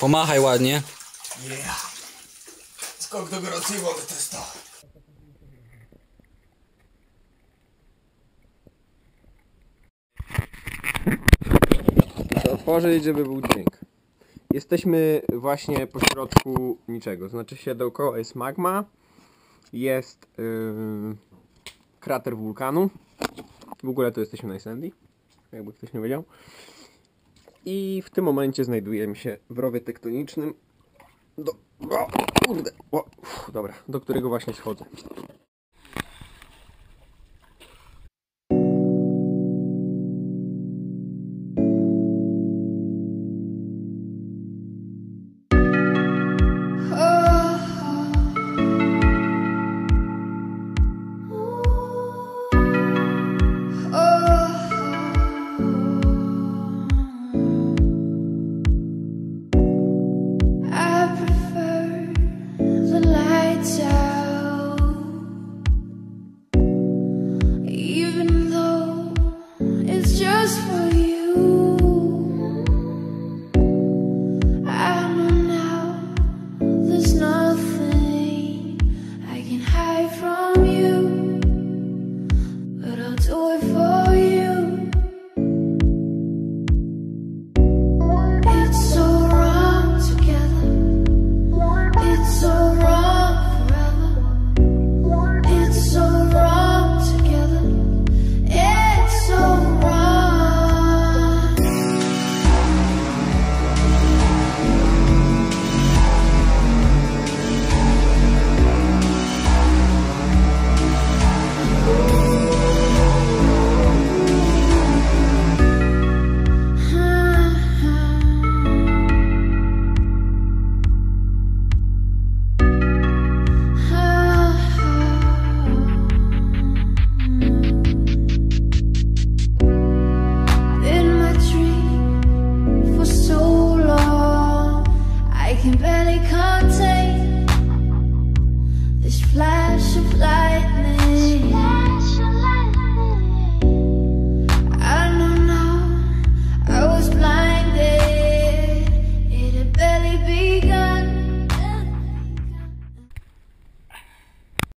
Pomachaj ładnie. Yeah. Skok do gorącej wody to jest to. Muszę otworzyć, żeby był dźwięk. Jesteśmy właśnie po środku niczego. Znaczy się dookoła jest magma. Jest yy, krater wulkanu. W ogóle to jesteśmy na Islandii. Jakby ktoś nie wiedział. I w tym momencie znajdujemy się w rowie tektonicznym. Do, o, kurde, o, dobra, do którego właśnie schodzę. This flash of light.